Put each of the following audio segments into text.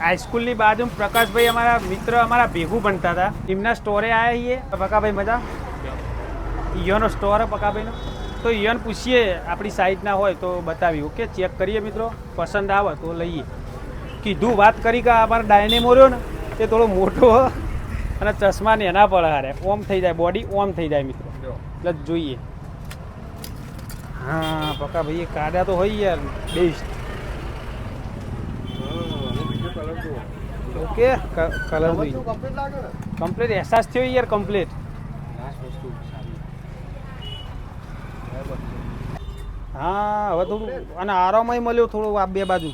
હાઈસ્કૂલની બાજુ પ્રકાશભાઈ અમારા મિત્ર અમારા ભેગું ભણતા હતા. એમના સ્ટોરે આવ્યા છીએ. પકાભાઈ મજા? ઈયોનો સ્ટોર પકાભાઈનો તો ઈયોને પૂછીએ આપણી સાઈડના હોય તો બતાવી ઓકે ચેક કરીએ મિત્રો. પસંદ આવે તો લઈએ. કીધું વાત કરી કે અમારો ડાયનેમો રહ્યો ને એ થોડો મોટો અને ચશ્મા ને એના પર હારે. ઓમ થઈ જાય બોડી ઓમ થઈ જાય મિત્રો. એટલે જોઈએ. હા પકા ભાઈ કાઢ્યા તો હોય યાર. બેસ્ટ ઓકે કલર કમ્પ્લીટ અહેસાસ થયો યાર કમ્પ્લીટ હા, હવે થોડું, અને આરામય મળ્યો થોડું આ બે બાજુ.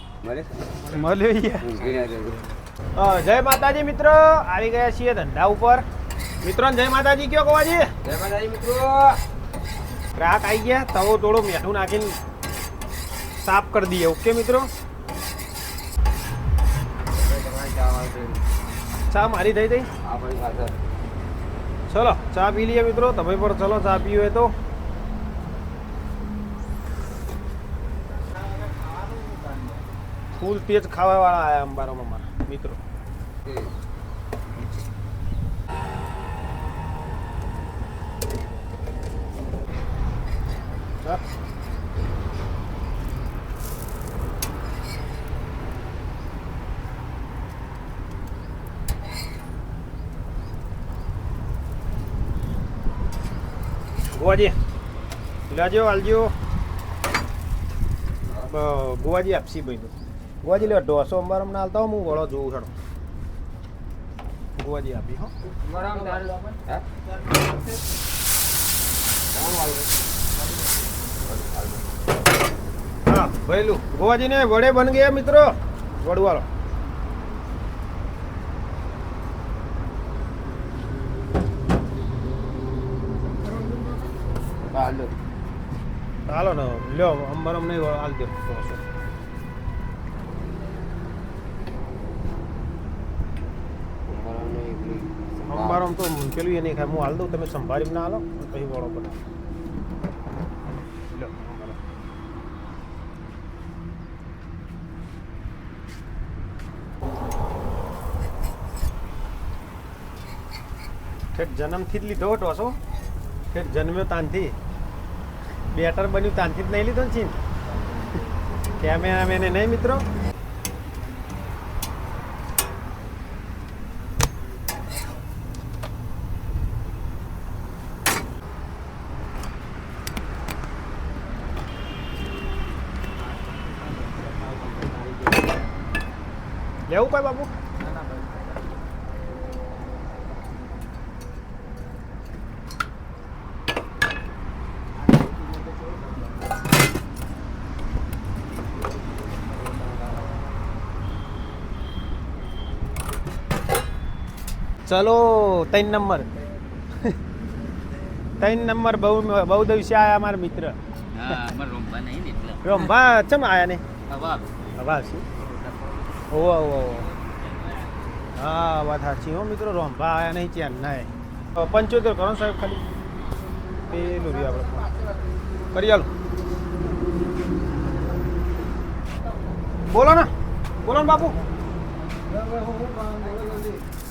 મળ્યો યાર. જય માતાજી મિત્રો. આવી ગયા છીએ ધંધા ઉપર. મિત્રો, જય માતાજી, કયો કવાજી? ગ્રાહક આવી ગયા, તવો થોડો મેઠું નાખીને સાફ કરી દઈએ. ઓકે, મિત્રો? ચા મારી થઈ થઈ ચલો, ચા પી લઈએ મિત્રો. તમે પણ ચલો, ચા પીવું હોય તો. ફૂલ તેજ ખાવા વાળા આયા અંબારોમાં મારા મિત્રો હા. ગોવાજી લાજો આલજો. ગોવાજી આપસી ભાઈ ગોવાજી લે ઢોસો અંબારમ અમને હાલતા હો, વળો જોઉં છડો ગોવાજી આપી હો. હા ભઈલું ગોવાજી ને વડે બન ગયા મિત્રો. વડવાળો. હાલો ને, લ્યો અંબારમ નહીં હાલ દે. ઢોસો અંબારમ તો પેલું એ નહીં ખાય. હું હાલ દઉં, તમે સંભાળી ના હાલો પછી વળો બનાવો ઠેઠ જન્મથી જ લીધો ટોસો ઠેઠ જન્મ્યો તાનથી. બેટર બન્યું તાનથી જ નહીં લીધો ને ચીન. કેમેરામેને નહીં મિત્રો લેવું કોઈ બાબુ ચલો ત્રણ નંબર. ત્રણ નંબર બહુ બહુ દિવસે આયા અમારા મિત્ર રોમભા ચમ આયા ને? હવા શું? ઓવો ઓવો. હા વાત સાચી હો મિત્રો રોમભા આયા નહીં ચેન ના પંચોતેર કરો સાહેબ ખાલી. પેલું રહ્યું આપણે કરી આલો. બોલો ને. બોલો ને બાપુ.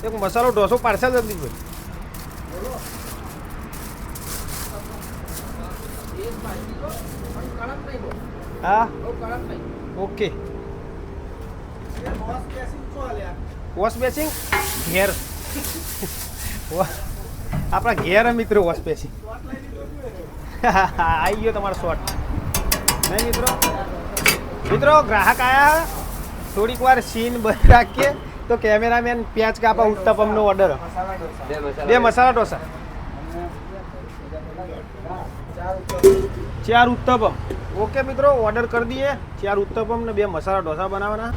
એક મસાલો ઢોસો પાર્સલ જલ્દી ભાઈ. હા? ઓકે. વોશ બેસિંગ ઘેર. આપણા ઘેર મિત્રો વોશ બેસિંગ આવી ગયો તમારો શોટ નહીં મિત્રો? મિત્રો, ગ્રાહક આયા થોડીક વાર સીન બંધ રાખીએ. તો કેમેરામેન પ્યાજ કાપા ઉત્તપમનો ઓર્ડર બે મસાલા ઢોસા. ચાર ઉત્તપમ. ઓકે મિત્રો ઓર્ડર કરી દઈએ. ચાર ઉત્તપમ ને બે મસાલા ઢોસા બનાવવાના.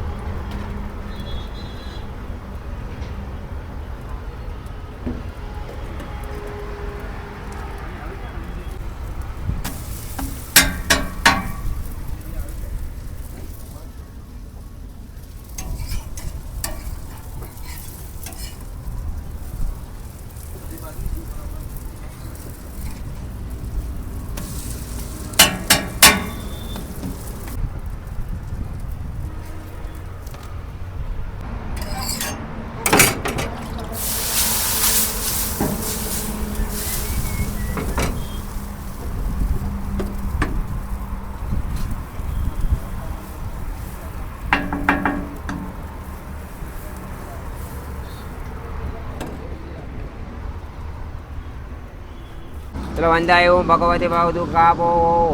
પેલો વંદાય ઓમ ભગવતી ભાવ કાપો.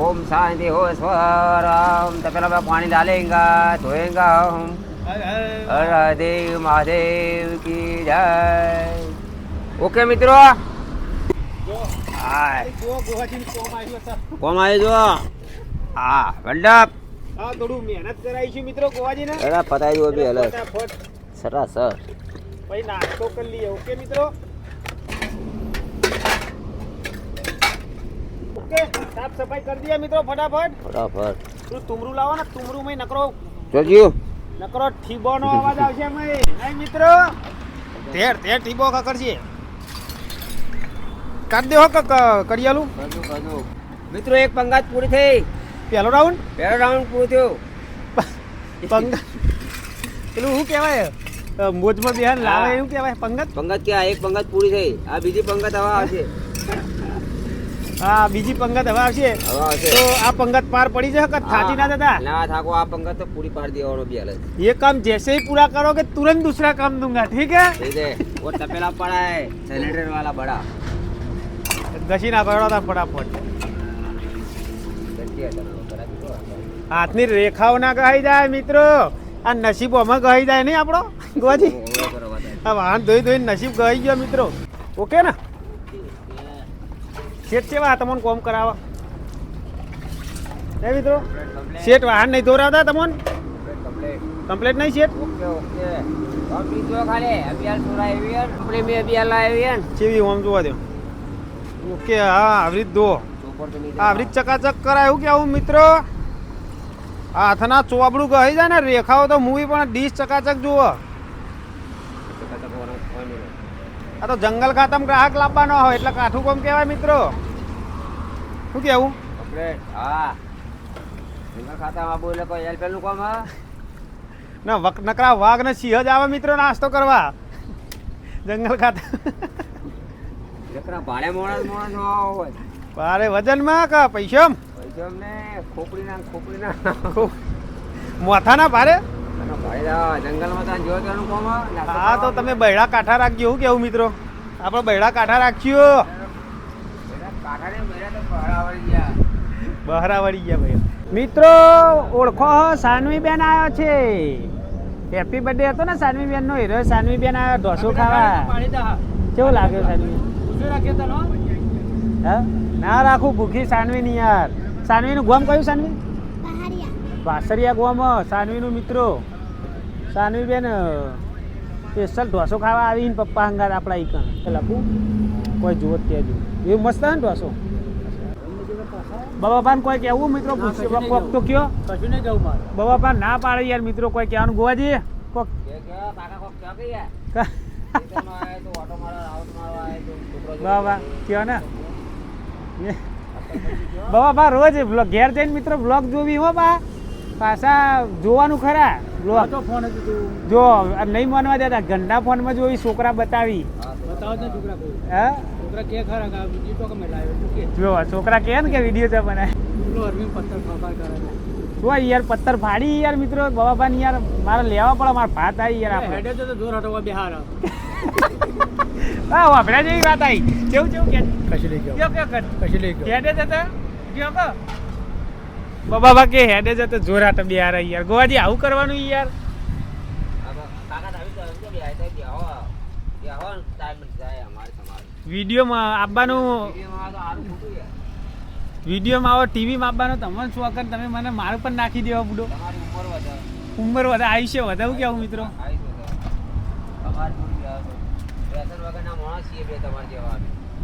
ઓમ શાંતિ હો સ્વરમ. તો પેલા પાણી ડાલેંગા ધોએંગા. હમ હર હર મહાદેવ કી જય. ઓકે મિત્રો? કોમ આવી જો હા મંડપ. હા થોડું મહેનત કરાવીશું મિત્રો ગોવાજીને. અરે પતાવી દો બી હલે સરસ સર પછી નાસ્તો કરી લઈએ. ઓકે મિત્રો? ઓકે સાફ સફાઈ કરી દઈએ મિત્રો ફટાફટ. ફટાફટ. તું તુમરું લાવો ને? તુમરું મેં નકરો જોજો નકરો ઠીબોનો અવાજ આવશે મય. નહીં મિત્રો? તેર તેર ઠીબો કકડશે કાઢ દેહો કે ક- કડિયાલું. મિત્રો એક પંગાત પૂરી થઈ. પહેલો રાઉન્ડ પહેલો રાઉન્ડ પૂરો થયો. પંગત. પેલું શું કહેવાય? મોજમાં બિહાર લાવે એવું કહેવાય? પંગત? પંગત ક્યાં? એક પંગત પૂરી થઈ. આ બીજી પંગત હવે આવશે. હા બીજી પંગત હવે આવશે હવે આવશે તો આ પંગત પાર પડી જશે કે થાચી ના જતા ના થાકો આ પંગત તો પૂરી પાડી દેવાનો બી હાલત ये काम जैसे ही पूरा करोगे तुरंत दूसरा काम दूंगा ठीक है ठीक है वो तपेला पड़ा है सिलेंडर वाला बड़ा ઘસી ના પડો તા ફટાફટ गट्टी है चलो, करा दीजिए। હાથની રેખાઓ ના ગહાઈ જાય મિત્રો આ નસીબ અમે ગહાઈ જાય નહીં આપણો ગોજી वो- वो करो, बताइए। આ વાહન ધોઈ ધોઈ નસીબ ગહાઈ ગયો મિત્રો ઓકે ને શેઠ સેવા તમને કોમ કરાવવા? નહીં મિત્રો? શેઠ વાહન નહીં દોરાવતા તમને? કમ્પ્લેટ નહીં શેઠ? ઓકે હા આવરી દો. આવરી ચકાચક કરાયું. કે આવું મિત્રો? હાથના ચોબડું કહી જાય ને રેખાઓ તો મૂવી પણ ડીશ ચકાચક જુઓ. આ તો જંગલ ખાતમ ગ્રાહક લાવવાનો હોય એટલે કાઠું કોમ કહેવાય મિત્રો. શું કેવું હા. ખાતામાં બોલે કોઈ પેલું કોમ ના વક નકરા વાઘ ને આવે મિત્રો નાસ્તો કરવા. જંગલ ખાતા. નકરા ભાડે ભારે વજન કા પૈસા પૈસા ને ખોપડી ના ખોપડી ના. મોથા ના ભારે જો હા? તો તમે બૈડા કાંઠા રાખજો. કેવું મિત્રો? આપણે બૈડા કાંઠા રાખ્યો બહરા વળી ગયા ભાઈ. મિત્રો ઓળખો સાનવી બેન આવ્યો છે. હેપી બર્થડે હતો ને સાનવી બેન નો હીરો સાનવી બેન આવ્યો ઢોસો ખાવા. કેવું લાગ્યો સાનવી? હા? ના રાખું ભૂખી સાનવી ની યાર. સાનવી નું ગોમ કયું સાનવી? વાસરિયા ગોમ સાનવી નું મિત્રો. સાનવી બેન સ્પેશિયલ ઢોસો ખાવા આવીને પપ્પા હંગાર આપણા ઈકણ લખું? કોઈ જુઓ ત્યાં જો એવું મસ્ત હે ને ઢોસો? બાબા કોઈ કેવું મિત્રો કોક તો કયો? કશું નહીં જવું મારે. ના પાડે યાર મિત્રો કોઈ કહેવાનું? ગોવા જઈએ કોક બાબા કયો ને? બાબા બા રોજ ઘેર જઈને મિત્રો બ્લોગ જોવી હો બા. પાછા જોવાનું ખરા બ્લોગ તો ફોન હતું. જો નહીં માનવા દેતા ઘંટા ફોનમાં જોઈ છોકરા બતાવી. હા, છોકરા કે ખરા કે બીજી તો કમે લાવ્યો તું કે. જો છોકરા કે ને કે વીડિયો છે મને. પેલો અરવિંદ પથ્થર ફાફા કરે છે. જો યાર પથ્થર ફાડી યાર મિત્રો બાબાભાઈ યાર મારે લેવા પડે મારા ભાત આવી યાર આપણે. હેડે તો જોર હટવા બિહાર હા વાપરા જેવી વાત આવી. કેવું કેવું કે? કશું લઈ ગયો? કે કર કશું લઈ હેડે જતા ગયો કો બાબા કે હેડે જતા જોરાટ બે યાર યાર. ગોવાજી આવું કરવાનું યાર આ તો કાકા તો આવી તો એમ કે આયા તો બેહો બેહો ને ટાઈમ જાય અમારે તમારે વિડીયોમાં આપવાનું વિડીયોમાં આવો ટીવીમાં આપવાનો તમને શું અકર તમે મને મારું પણ નાખી દેવા બુડો. ઉંમર વધારે આયુષ્ય વધારે કેવું મિત્રો? વ્યસન.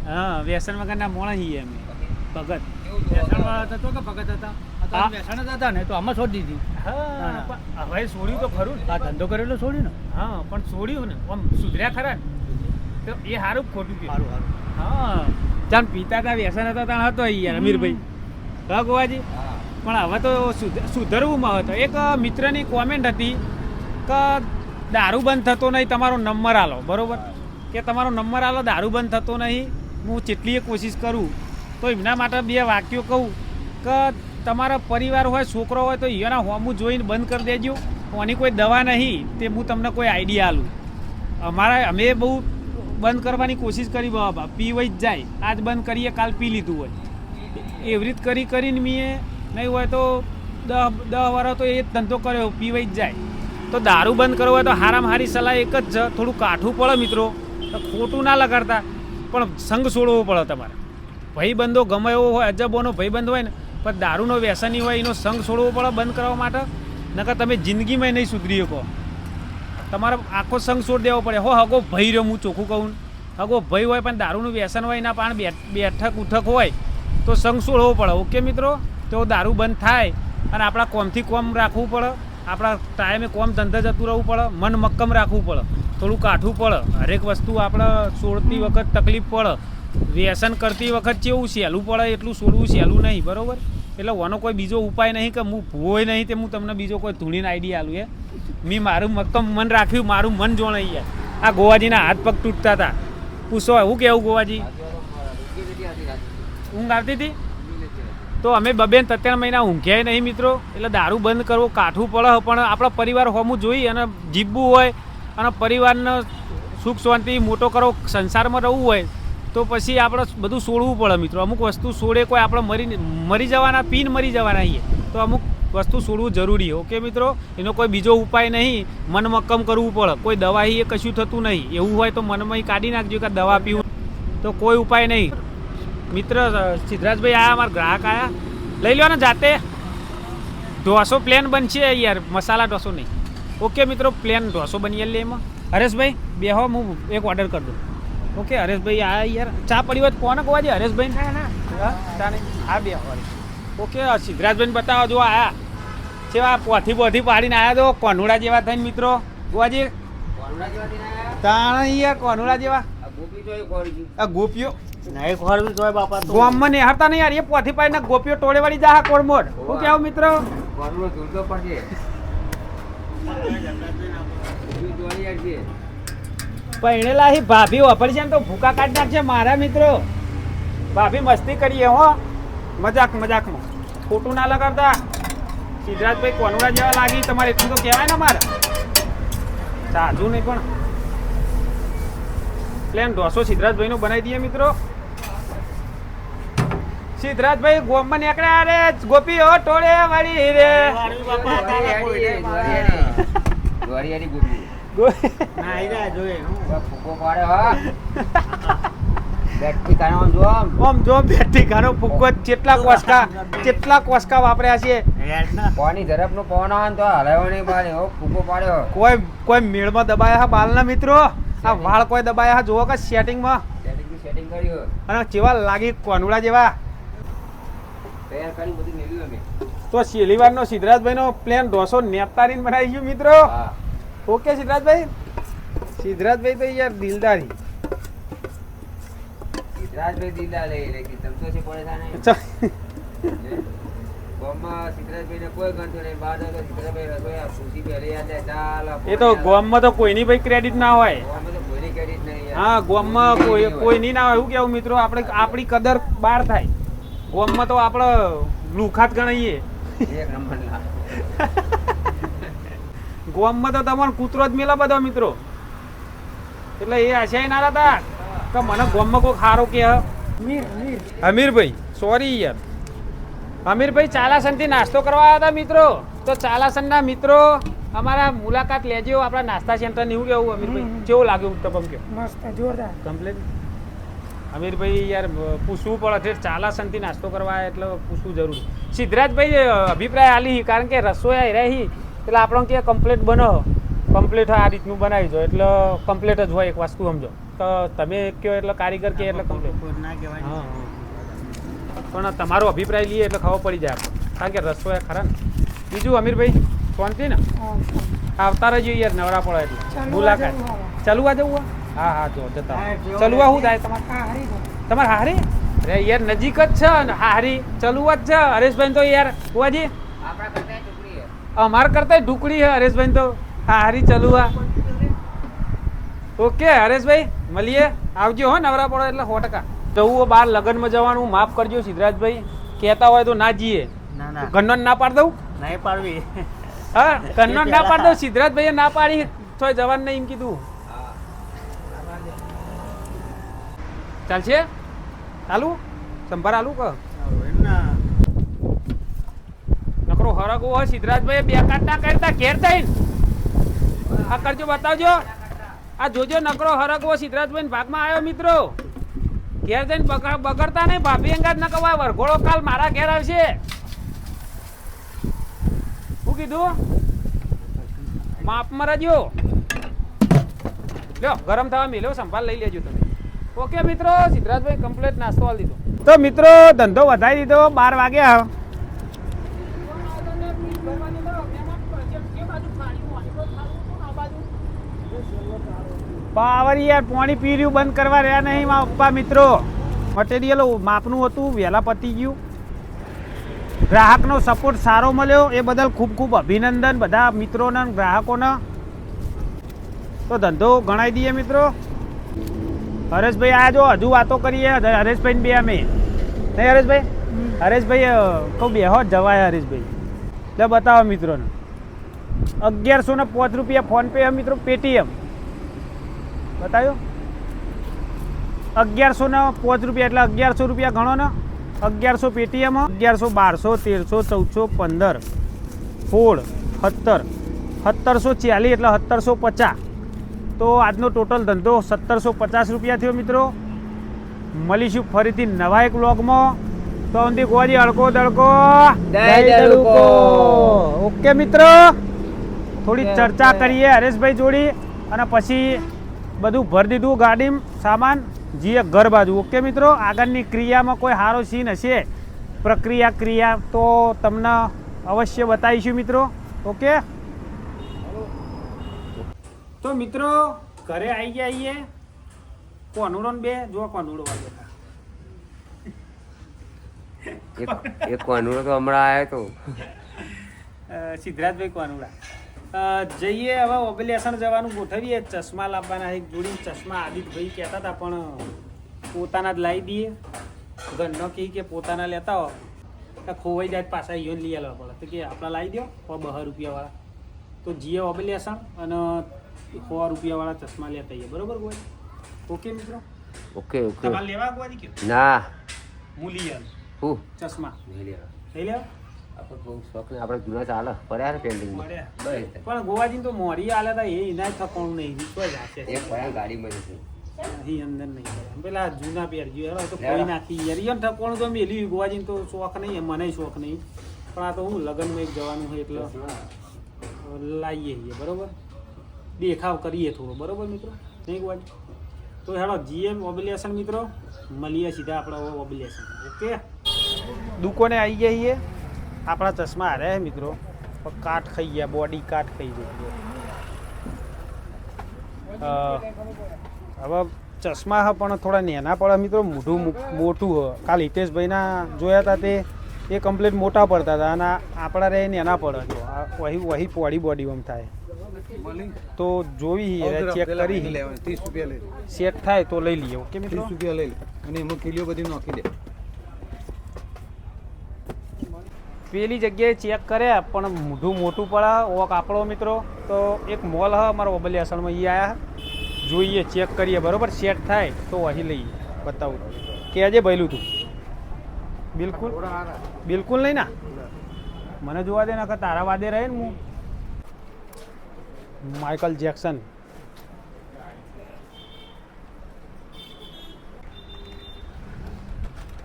હા વ્યસન વગરના મોણ છીએ અમે. ભગત. હતા તો કે ભગત હતા? જ હતા ને તો આમાં છોડી દીધી. હા. હવે છોડ્યું તો ખરું. આ ધંધો કરેલો છોડ્યું ને? હા પણ છોડ્યું ને. આમ સુધર્યા ખરા? તો એ સારું ખોટું કે. સારું સારું હા. જાણ પિતા તા વ્યસન હતા ત્યાં હતો યાર અમીરભાઈ. હા ગોવાજી? પણ હવે તો સુધરવું સુધરવુંમાં હતો એક મિત્રની કોમેન્ટ હતી કે દારૂ બંધ થતો નહીં તમારો નંબર આલો. બરોબર? કે તમારો નંબર આલો દારૂ બંધ થતો નહીં હું જેટલીએ કોશિશ કરું. તો એમના માટે બે વાક્યો કહું કે તમારા પરિવાર હોય છોકરો હોય તો એના હોમું જોઈને બંધ કરી દેજો. આની કોઈ દવા નહીં તે હું તમને કોઈ આઈડિયા આલું અમારા અમે બહુ બંધ કરવાની કોશિશ કરી બાબા પીવાઈ જ જાય. આજ બંધ કરીએ, કાલ પી લીધું હોય. એવી રીત કરી કરીને મેં નહીં હોય તો દહ દહ વારો તો એ ધંધો કર્યો પીવાઈ જ જાય. તો દારૂ બંધ કરવો હોય તો હારામાં હારી સલાહ એક જ છે, થોડું કાઠું પડે મિત્રો. તો ખોટું ના લગાડતા. પણ સંગ છોડવો પડે તમારે. ભાઈબંધો ગમે એવો હોય, અજબોનો ભાઈબંધ હોય ને, પણ દારૂનો વ્યસની હોય, એનો સંગ છોડવો પડે બંધ કરવા માટે. નકર તમે જિંદગીમાં નહીં સુધરી શકો. તમારે આખો સંઘ છોડ દેવો પડે. હો, હગો ભય રહ્યો, હું ચોખ્ખું કહું. હગો ભય હોય પણ દારૂનું વ્યસન હોય એના પણ બેઠક, ઉઠક હોય, તો સંઘ છોડવો પડે. ઓકે મિત્રો? તો દારૂ બંધ થાય અને આપણા કોમથી કોમ રાખવું પડે. આપણા ટાઈમે કોમ ધંધા જતું રહેવું પડે. મન મક્કમ રાખવું પડે. થોડું કાઠું પડે. હરેક વસ્તુ આપણે છોડતી વખત તકલીફ પડે. વ્યસન કરતી વખત કેવું સહેલું પડે, એટલું છોડવું સહેલું નહીં. બરોબર? એટલે ઓનો કોઈ બીજો ઉપાય નહીં કે હું ભૂવોય નહીં તે હું તમને બીજો કોઈ ધૂળીને આઈડિયા આલું એ મેં મારું મક્કમ મન રાખ્યું, મારું મન જોણાઈ ગયા આ ગોવાજીના હાથ પગ તૂટતા હતા. પૂછો, હું કેવું ગોવાજી? ઊંઘ આવતી હતી? તો અમે બબેન તત્યાણ મહિના ઊંઘ્યાય નહીં, મિત્રો. એટલે દારૂ બંધ કરવો કાઠું પડે, પણ આપણા પરિવાર હોમું જોઈએ અને જીવવું હોય અને પરિવારનો સુખ શાંતિ મોટો કરો, સંસારમાં રહેવું હોય તો પછી આપણે બધું છોડવું પડે મિત્રો. અમુક વસ્તુ છોડે કોઈ આપણે મરી મરી જવાના, પીન મરી જવાના છીએ તો અમુક વસ્તુ છોડવું જરૂરી. ઓકે મિત્રો? એનો કોઈ બીજો ઉપાય નહીં. મન મક્કમ કરવું પડે. કોઈ દવાહી એ કશું થતું નહીં. એવું હોય તો મનમાં કાઢી નાખજો કે દવા પીવું. તો કોઈ ઉપાય નહીં. મિત્ર, સિદ્ધરાજભાઈ આયા, અમારા ગ્રાહક આયા. લઈ લો ને જાતે. ઢોસો પ્લેન બનશે યાર. મસાલા ઢોસો નહીં. ઓકે મિત્રો, પ્લેન ઢોસો બની લે એમાં. હરેશભાઈ, બેહો, હું એક ઓર્ડર કરી દઉં. ઓકે હરેશભાઈ આ યાર ચા પડી હોય કોને કહવા છે હરેશભાઈ હા, ચા નહીં હા બે ઓકે સિદ્ધરાજભાઈ બતાવો જો આયા જેવા પોથી પોથી પાડીને આયા તો કોનુડા જેવા થઈને મિત્રો. ગોવાજી તાણ યાર કોનુડા જેવા. આ ગોપીઓ. નહીં ખોરવી તોય બાપા તો. ગોમમાં નિહાળતા નહીં યાર એ પોથી પાડીને ગોપીઓ ટોળે વાળી જા કોડમોડ હું કેવું મિત્ર? પૈણેલા હી ભાભી વાપરી છે ને તો ભૂકા કાઢ નાખશે મારા મિત્રો. ભાભી મસ્તી કરીએ હો. મજાક મજાકમાં. ખોટું ના લગાડતા. સિદ્ધરાજભાઈ કોનુડા જેવા લાગી. તમારે એટલું તો કહેવાય ને મારે સાજુ નહીં પણ. પ્લેન ઢોસો સિદ્ધરાજભાઈનો બનાવી દઈએ મિત્રો. સિદ્ધરાજભાઈ ગોમમાં નીકળ્યા રે. ગોપીઓ ટોળે વાળી રે. ના જોઈએ. જો કેટલા કોસકા કેટલા કોસકા વાપર્યા છે. પાણી ઝડપ પવન આવે તો હલાવ્યો નહીં પાડે હો. ફૂકો પાડ્યો. કોઈ કોઈ મેળમાં દબાયા હા બાલના મિત્રો? આ વાળ કોઈ દબાયા હા? જોવો કે સેટિંગમાં સેટિંગ સેટિંગ કર્યું. અને કેવા લાગી કોનુડા જેવા? તૈયાર કરી બધું મેળવ્યું અમે. તો શેલીવારનો સિદ્ધરાજભાઈનો પ્લેન ઢોસો નેપતારીને બનાવી ગયું મિત્રો. ઓકે સિદ્ધરાજભાઈ? સિદ્ધરાજભાઈ તો યાર દિલદારી સિદ્ધરાજભાઈ લે કે છે એ તો ગોમમાં તો કોઈની ભાઈ ક્રેડિટ ના હોય. હા ગોમમાં કોઈ કોઈની ના હોય. એવું કેવું મિત્રો? આપણે આપણી કદર બહાર થાય. ગોમમાં તો આપણે લુખાત ગણાઈએ એક નંબરના તો તમારો કૂતરો જ મેલા બધા મિત્રો. એટલે એ આશા ના હતા કે મને ગોમમાં કોઈ સારો કે અમીરભાઈ સોરી યાર. અમીરભાઈ ચાલાસનથી નાસ્તો કરવા આવ્યા હતા મિત્રો. તો ચાલાસનના મિત્રો અમારા મુલાકાત લેજો. આપણા નાસ્તા સેન્ટર એવું કેવું અમીરભાઈ? કેવું લાગ્યું તપમ કયો મસ્ત જોરદાર. કમ્પ્લીટ અમીરભાઈ યાર પૂછવું પડે છે ચાલાસનથી નાસ્તો કરવા એટલે પૂછવું જરૂરી. સિદ્ધરાજભાઈ અભિપ્રાય આલી કારણ કે રસોઈ રહી એટલે આપણને કે કમ્પ્લેટ બનો. કમ્પ્લેટ આ રીતનું બનાવી જો એટલે કમ્પ્લેટ જ હોય એક વસ્તુ સમજો. તો તમે કહો એટલે કારીગર કે એટલે કમ્પ્લેટ ના કહેવાય હા હા. પણ તમારો અભિપ્રાય લઈએ એટલે ખબર પડી જાય કારણ કે રસોઈ ખરા ને. બીજું અમીરભાઈ શાંતિ. ને આવતા રહીએ યાર નવરા પડે એટલે. મુલાકાત. આ જવું? હા હા જો જતા. ચલુવા શું થાય તમારે તમારે હારી? અરે યાર નજીક જ છે ને હારી. ચલુવા જ છે. હરેશભાઈ તો યાર બુવાજી અમાર કરતા ઢુકડી હે હરેશભાઈ તો. હારી ચલુવા. ઓકે હરેશભાઈ મળીએ. આવજો હો નવરા પડો એટલે સો ટકા. જવું હોય બહાર લગ્નમાં જવાનું માફ કરજો સિદ્ધરાજભાઈ. કહેતા હોય તો ના જઈએ. ના ના. ઘરનો ના પાડ દઉં? નહીં પાડવી. હા ઘરનો ના પાડ દઉં? સિદ્ધરાજભાઈએ ના પાડી? તો જવાનું નહીં એમ કીધું હા ચાલશે? ચાલુ? સંભાર આલુ ક. નકરો હરગો હોય સિદ્ધરાજભાઈ બે કાંટા કરતા, ઘેર થઈને. આ કરજો, બતાવજો. આ જોજો, નકરો હરગવો સિદ્ધરાજભાઈ ભાગમાં આવ્યો, મિત્રો. ઘેર જઈને બગા- બગડતા નહીં, ભાભી અંગાજ ન કવાય વરઘોડો કાલ મારા ઘેર આવશે. શું કીધું? માપમાં રહેજો. લ્યો, ગરમ થવા મેલ્યો, સંભાળ લઈ લેજો તમે. ઓકે મિત્રો, સિદ્ધરાજભાઈ કમ્પ્લીટ નાસ્તો આલી દીધો. તો મિત્રો, ધંધો વધારી દીધો, બાર વાગ્યા પાવર યાર, પાણી પી રહ્યું, બંધ કરવા રહ્યા નહીં મારા પપ્પા મિત્રો. મટીરિયલ માપનું હતું, વહેલા પતી ગયું. ગ્રાહકનો સપોર્ટ સારો મળ્યો, એ બદલ ખૂબ ખૂબ અભિનંદન બધા મિત્રોને ગ્રાહકોને. તો ધંધો ગણાવી દઈએ મિત્રો. હરેશભાઈ આ જો હજુ વાતો કરીએ હરેશભાઈ બે અમે. નહીં હરેશભાઈ? હરેશભાઈ કહું બેહો જ જવાય હરેશભાઈ. એટલે બતાવો મિત્રોને. અગિયારસો ને પાંચ રૂપિયા ફોનપે મિત્રો પેટીએમ. બતાવ્યો અગિયારસો ને પાંચ રૂપિયા એટલે અગિયારસો રૂપિયા ગણો ને. અગિયારસો પેટીએમ અગિયારસો બારસો તેરસો ચૌદસો પંદર સોળ સત્તર. સત્તરસો ચાલીસ એટલે સત્તરસો પચાસ. તો આજનો ટોટલ ધંધો સત્તરસો પચાસ રૂપિયા થયો મિત્રો. મળીશું ફરીથી નવા એક બ્લોગમાં તો અંધી ગોવાજી અડકો દડકો ઓકે મિત્રો. થોડી ચર્ચા કરીએ હરેશભાઈ જોડી. અને પછી બધું ભરી દીધું ગાડી સામાન જીએ ઘર બાજુ. ઓકે મિત્રો આગળની ક્રિયામાં કોઈ સારો સીન હશે? પ્રક્રિયા ક્રિયા તો તમને અવશ્ય બતાવીશું મિત્રો. ઓકે? તો મિત્રો ઘરે આવી ગયા આવીએ કોનુડો ને બે જો કોનુડો વાગ્યો એક કોનુડો તો હમણાં આવ્યો તો. સિદ્ધરાજભાઈ કોનુડા જઈએ હવે ઓબેલેસણ જવાનું ગોઠવીએ ચશ્મા લાવવાના એક જોડી ચશ્મા આદિતભાઈ કહેતા હતા પણ પોતાના જ લાવી દઈએ. ઘરનો કહે કે પોતાના લેતા હો તો ખોવાઈ જાય પાછા ઈયોને લઈ આવવા પડે. તો કે આપણા લાવી દો બહાર રૂપિયાવાળા. તો જીએ ઓબેલેસણ અને સો રૂપિયાવાળા ચશ્મા લેતા આવીએ બરોબર કોઈ ઓકે મિત્રો? Okay okay. તમારે લેવા ગોવાજી કે? ના. હું લઈ આવું હું? ચશ્મા. લઈ લેવા. લઈ લેવા? આપણે બહુ શોખ ને આપણે જૂના ચાલે. પડ્યા ને પેન્ટિંગમાં મળ્યા. પણ ગોવાજી તો મોડી આલે તા એ ઇનાય થકોણું નહીં. રીતો જ હાથે. છે. પડ્યા ગાડીમાં જશે. અહીં અંદર નહીં પેલા જૂના પહેરજો હેડો તો કોઈ નાખી યાર ઈયોને ઠકોણું તો મેલી ગોવાજી તો શોખ નહીં. મને શોખ નહીં. પણ આ તો હું લગ્નમાં એક જવાનું હોય એટલે લાવીએ બરોબર? દેખાવ કરીએ થોડો બરોબર મિત્રો? નહીં ગોવાજી તો હેડો જીએમ ઓબ્લિએશન મિત્રો મળીએ સીધા આપણા ઓબ્લિએશન ઓકે? દુકાને આવી ગયા છીએ. આપણા ચશ્મા હારે છે મિત્રો. પણ કાટ ખાઈ ગયા બોડી કાટ ખાઈ ગઈ. અ, હવે ચશ્મા હ પણ થોડા નેના પડે મિત્રો. મોઢું મો- મોટું હ કાલ હિતેશભાઈના જોયા હતા તે એ કમ્પ્લીટ મોટા પડતા હતા અને આ આપણા રે નેના પડે જો આ વહી વહી પોડી બોડી એમ થાય. તો જોવી ચેક કરી ત્રીસ રૂપિયા લઈ સેટ થાય તો લઈ લઈએ ઓકે મિત્રો ત્રીસ રૂપિયા લઈ લે. અને એમાં કિલો બધી નાખી દે. પેલી જગ્યાએ ચેક કર્યા પણ મોઢું મોટું પડે. ઓક આપણો મિત્રો તો એક મોલ હ અમારો ઓબલિયાસણમાં એ આયા. જોઈએ ચેક કરીએ બરાબર? સેટ થાય તો અહીં લઈએ બતાવું. કહેજે ભયલું તું? બિલકુલ? બિલકુલ નહીં ના? મને જોવા દે નકર તારા વાદે રહે ને હું. Michael Jackson.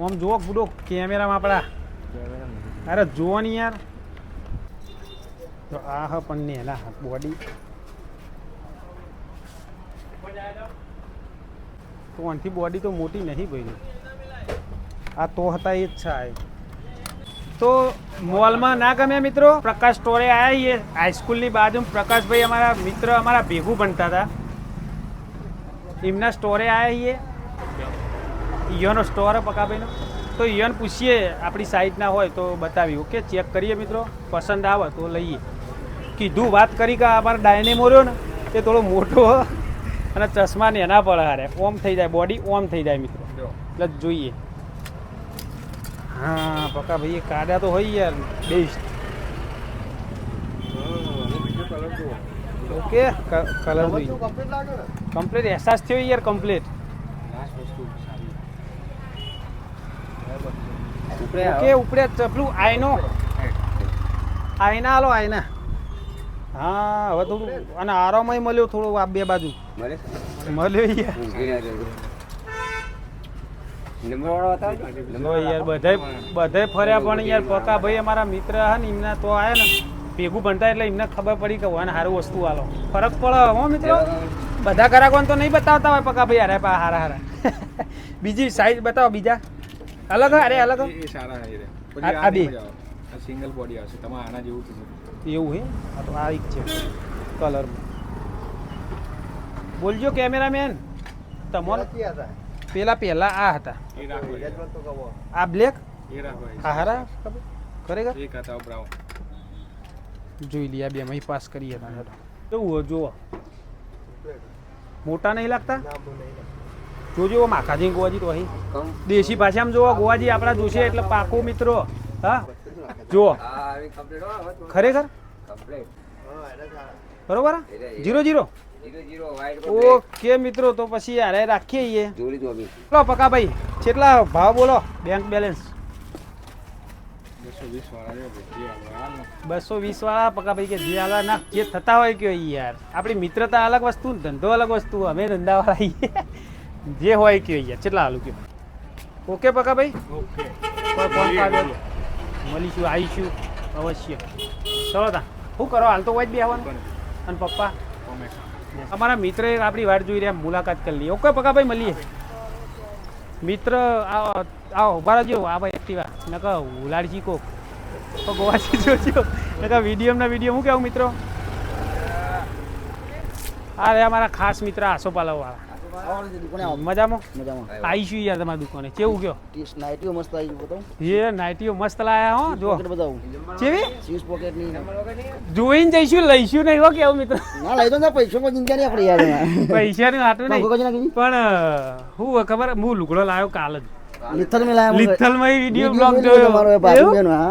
આમ જુઓ ગુડો કેમેરામાં આપણા. અરે જુઓ ને યાર. તો આ હ પણ ને એના બોડી તો આનથી બોડી તો મોટી નહીં ભાઈ આ તો હતા એ જ છે આ. તો મોલમાં ના ગમે મિત્રો. પ્રકાશ સ્ટોરે આવ્યા છીએ હાઈસ્કૂલની બાજુ પ્રકાશભાઈ અમારા મિત્ર અમારા ભેગું ભણતા હતા. એમના સ્ટોરે આવ્યા છીએ ઈયોનો સ્ટોર પકાભાઈનો તો ઈયોને પૂછીએ આપણી સાઈડના હોય તો બતાવી ઓકે ચેક કરીએ મિત્રો. પસંદ આવે તો લઈએ. કીધું વાત કરી કે અમારો ડાયનેમો રહ્યો ને એ થોડો મોટો અને ચશ્મા ને એના પર હારે. ઓમ થઈ જાય બોડી ઓમ થઈ જાય મિત્રો. એટલે જોઈએ. હા પકા ભાઈ કાઢ્યા તો હોય યાર બેસ્ટ ઓકે કલર જોઈએ કમ્પ્લીટ અહેસાસ થયો યાર કમ્પ્લીટ ઓકે ઉપડે ચપલું આઈનો. આઈના હાલો આઈના. હા હવે થોડું અને આરામય મળ્યો થોડું આ બે બાજુ. મળે મળ્યો યાર ઊંઘી ના જવું. નંબર વાળો બતાવજો. નંબર તો યાર બધાય બધાય ફર્યા પણ યાર પકા ભાઈ અમારા મિત્ર હે ને એમના તો આયા ને ભેગું ભણતા એટલે એમને ખબર પડી કે વાને સારું વસ્તુ આલો. ફરક પડે હો મિત્રો? બધા ગ્રાહકોને તો નહીં બતાવતા હોય પકા ભાઈ અરે પા હારા હારા. બીજી સાઈઝ બતાવો બીજા. અલગ હે? અરે અલગ? સારા આ- બે. સિંગલ બોડી આવશે. તમારે આના જેવું થશે એવું હે? આ તો આ એક છે. કલર બોલજો કેમેરામેન તમોન પેલા પહેલા આ હતા. આ બ્લેક આ હારા? ખરેખર? એક હતા બ્રાઉન જોઈ લઈએ બે માં પાસ કરી હતા. કેવું હોય મોટા નહીં લાગતા? જોજો માખાજી ગોવાજી તો અહીં. દેશી ભાષામાં જોવો ગોવાજી આપણા જોશે એટલે પાકો મિત્રો. હા? જુઓ. આ તો. ખરેખર? બરોબર જીરો જીરો. ઓકે મિત્રો તો પછી યાર રાખીએ એ જોડી દો ભાઈ ચલો પકાભાઈ કેટલા ભાવ બોલો? Bank balance. બસો વીસ વાળા પકા ભાઈ. કે જે આલા ના જે થતા હોય કે યાર. આપણી મિત્રતા અલગ વસ્તુ ને ધંધો અલગ વસ્તુ અમે ધંધાવાળા વાળા જે હોય કે યાર કેટલા હાલું કે ઓકે પકાભાઈ? ઓકે. કોઈ ફોન કાઢો મળીશું આવીશું અવશ્ય. ચલો તા શું કરો? હાલ તો હોય જ બે આવવાનું અને પપ્પા? ટોમેટો અમારા મિત્ર આપણી વાટ જોઈ રહ્યા, મુલાકાત કરી લઈએ. ઓકે પકાભાઈ મળીએ. મિત્ર, આવો આ ઊભા રહેજો. આ ભાઈ એક્ટિવા નકા ઉલાડજી કોક. તો ગોવાથી જોજો. નકા વિડીયોના વીડિયો હું કેવું, મિત્રો? આ રે મારા ખાસ મિત્ર આસોપાલા વાળા મજામાં? મજામાં. આવીશું યાર તમારી દુકાને? કેવું કયો નાઇટીઓ મસ્ત આવી બતાવું. એ નાઇટીઓ મસ્ત લાયા હો જો બતાવું. કેવી સ્વીસ પોકેટની. જોઈને જઈશું લઈશું નહીં હો કેવું મિત્ર. ના લઈ દો ને પૈસો કોઈ ચિંતા નહીં આપણે યાર એમાં. પૈસાની વાતું નહીં. પણ હું ખબર હું લુગડો લાવ્યો કાલ જ. લિથલ મેં વીડિયો બ્લોગ જોયો? બેનો, હા.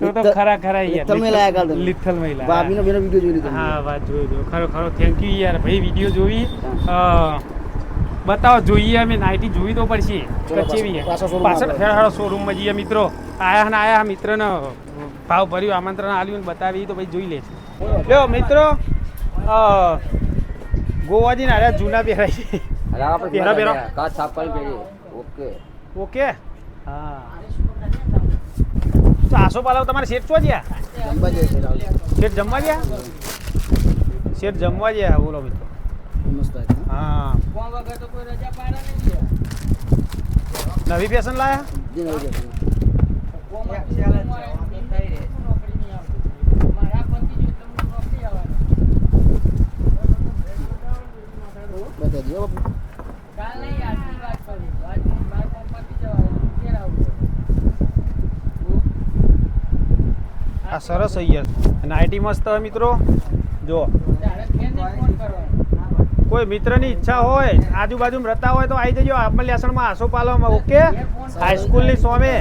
તો તો ખરા ખરા યાર લિથલમાં લાયા કાલ તમે. લિથલમાં ભાભીનો બેનો વીડિયો જોઈ લીધો. હા વાત જોઈ દો ખરો ખરો થેન્ક યુ યાર. ભાઈ વીડિયો જોઈ અ, બતાવો જોઈએ અમે નાઇટી જોવી તો પડશે. કચેવી પાછળ હેડ શોરૂમમાં જઈએ. મિત્રો. આયા ને આયા મિત્રને ભાવ ભર્યું આમંત્રણ આલ્યું ને બતાવી તો ભાઈ જોઈ લે લ્યો મિત્રો ગોવાજી ના જૂના પહેરાય છે. પહેરા, પહેરા. કાચ સાફ કરી પહેરીએ. ઓકે. ઓકે? હા. તો આસો પાલાવ તમારે શેઠ શું ગયા. શેઠ જમવા ગયા શેઠ જમવા ગયા બોલો મિત્રો. મસ્ત હા. હા નવી ફેશન લાયા? જે નવી જાય છે. બતાવી દો બાપુ. આ સરસ અહીંયા અને આઈટી મસ્ત મિત્રો. જો. કોઈ મિત્રની ઈચ્છા હોય આજુબાજુમાં રહેતા હોય તો આવી જજો. આપલ લેસણમાં આસો પાલવામાં ઓકે. હાઈસ્કૂલની સામે.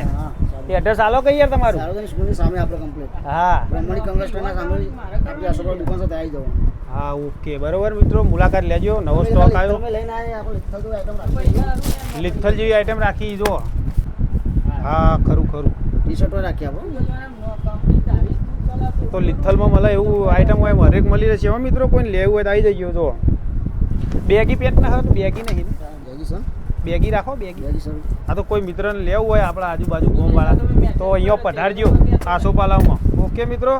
એડ્રેસ આલો કઈ યાર તમારું? સાર્વજનિક સ્કૂલની સામે આપણે કમ્પ્લીટ હા. બ્રહ્મણી કંગસ્ટના સામે આપણી આસોપાલવ દુકાન સાથે આવી જવાનું. હા ઓકે. બરોબર મિત્રો મુલાકાત લેજો. નવો સ્ટોક આવ્યો. લિથલ જેવી આઈટમ રાખી જો હા. ખરું ખરું. ટી-શર્ટો રાખી આપો. તો લિથલમાં મળે એવું આઈટમ હોય હરેક મળી રહેશે. એમાં મિત્રો કોઈને લેવું હોય તો આવી જજો જો બેગી પેટ ના હોય બેગી નહીં? બેગી સર, બેગી રાખો બેગી. Baggy sir. આ તો કોઈ મિત્રને લેવું હોય આપણા આજુબાજુ ગામવાળા. તો અહીંયા પધારજો આસોપાલાવમાં ઓકે મિત્રો?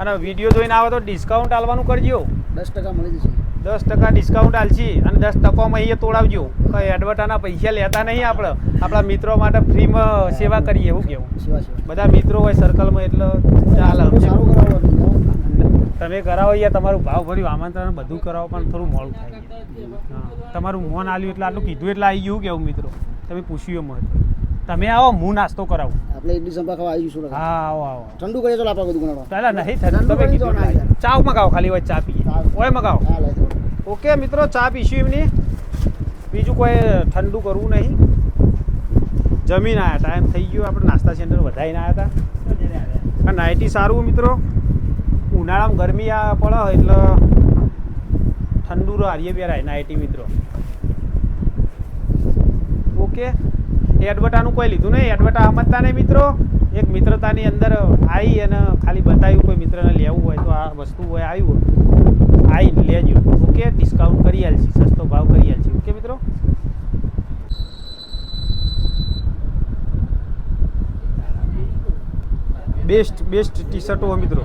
અને વીડિયો જોઈને આવે તો ડિસ્કાઉન્ટ આલવાનું કરજો. દસ ટકા મળી જશે. દસ ટકા ડિસ્કાઉન્ટ આલશી અને દસ ટકામાં અહીંયા તોડાવજો. કઈ એડવર્ટાના પૈસા લેતા નહીં આપણે. આપણા મિત્રો માટે ફ્રીમાં સેવા કરીએ એવું કેવું? બધા મિત્રો હોય સર્કલમાં એટલે ચાલે. તમે કરાવો યાર તમારું ભાવ ભર્યું આમંત્રણ બધું કરાવો પણ થોડું મોડું થાય તમારું મોન આલ્યું એટલે આટલું કીધું એટલે આવી ગયું કેવું મિત્રો? તમે પૂછ્યું એમ હતું તમે આવો હું નાસ્તો કરાવું. આપણે ઇડલી સંપા ખાવા આવી જઈશું હા આવો આવો. ઠંડુ કરીએ તો આપણે બધું ગણો પહેલા નહીં થતું ઠંડુ તમે કીધું. ચા મગાવો ખાલી હોય ચા પીએ. ઓય મગાવો. ઓકે મિત્રો ચા પીશું એમની. બીજું કોઈ ઠંડુ કરવું નહીં. જમીન આવ્યા ટાઈમ થઈ ગયો આપણે નાસ્તા સેન્ટર વધારીને આવ્યા હતા. નાઇટી સારું મિત્રો. ઉનાળામાં ગરમી આ પડે એટલે ઠંડુ હારીએ પહેરાય નાઇટી મિત્રો. ઓકે, એડવર્ટાનું કોઈ લીધું નહીં, એડવર્ટા સમજતા નહીં મિત્રો. એક મિત્રતાની અંદર આવી અને ખાલી બતાવ્યું, કોઈ મિત્રને લેવું હોય તો આ વસ્તુ હોય, આવ્યું આવીને લેજો. ઓકે ડિસ્કાઉન્ટ કરી આલશી, સસ્તો ભાવ કરી આલશી. ઓકે મિત્રો? બેસ્ટ બેસ્ટ ટી શર્ટો મિત્રો.